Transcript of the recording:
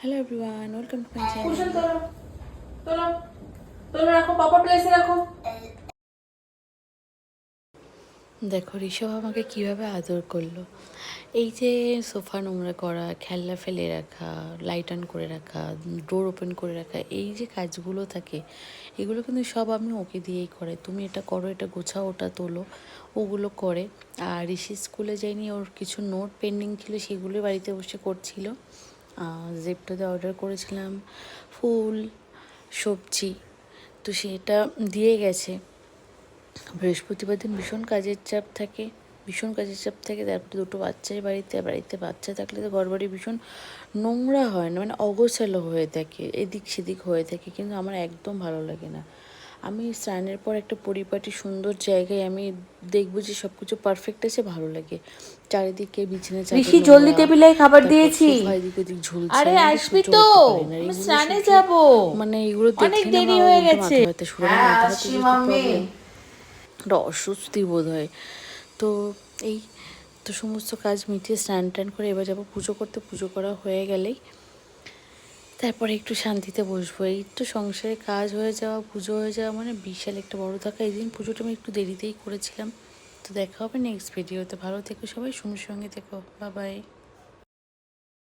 Hello everyone welcome to my channel তোলো তোলো তোলো রাখো প্রপার প্লেসে রাখো দেখো ঋষভ আমাকে কীভাবে আদর করল? এই যে সোফা নোংরা করা খেলনা ফেলে রাখা লাইট অন করে রাখা ডোর ওপেন করে রাখা এই যে কাজগুলো থাকে এগুলো কিন্তু সব আমি ওকে দিয়েই করে। তুমি এটা করো এটা গোছাও ওটা তোলো ওগুলো করে। আর ঋষি স্কুলে যায়নি ওর কিছু নোট পেন্ডিং ছিল সেগুলো বাড়িতে বসে করছিল। জেপটোতে অর্ডার করেছিলাম, ফুল, সবজি, তো সেটা দিয়ে গেছে। বৃহস্পতিবার দিন ভীষণ কাজের চাপ থাকে, ভীষণ কাজের চাপ থাকে, তারপরে দুটো বাচ্চাই বাড়িতে বাড়িতে বাচ্চা থাকলে তো ঘর বাড়ি ভীষণ নোংরা হয় না মানে অগোছালো হয়ে থাকে, এদিক সেদিক হয়ে থাকে, কিন্তু আমার একদম ভালো লাগে না। আমি স্নানের পর একটা পরিপাটি সুন্দর জায়গায় আমি দেখব যে সবকিছু পারফেক্ট আছে ভালো লাগে। চারিদিকে বিছানা ঋষি, জলদি টেবিলে খাবার দিয়েছি। এদিক ওদিক ঝুলছে, আরে আসবি তো। আমি স্নানে যাব। মানে এগুলো অনেক দেরি হয়ে গেছে। হয়। একটা অস্বস্তি বোধ হয়। তো এই তো সমস্ত কাজ মিটিয়ে স্নান টান করে এবার যাব পুজো করতে। পুজো করা হয়ে গেলেই তারপরে একটু শান্তিতে বসবো। এই তো সংসারে কাজ হয়ে যাওয়া, পুজো হয়ে যাওয়া মানে বিশাল একটা বড় থাকা। এই দিন পুজোটা আমি একটু দেরিতেই করেছিলাম। তো দেখা হবে নেক্সট ভিডিওতে ভালো থেকো সবাই সুমির সঙ্গে থেকো। বাবাই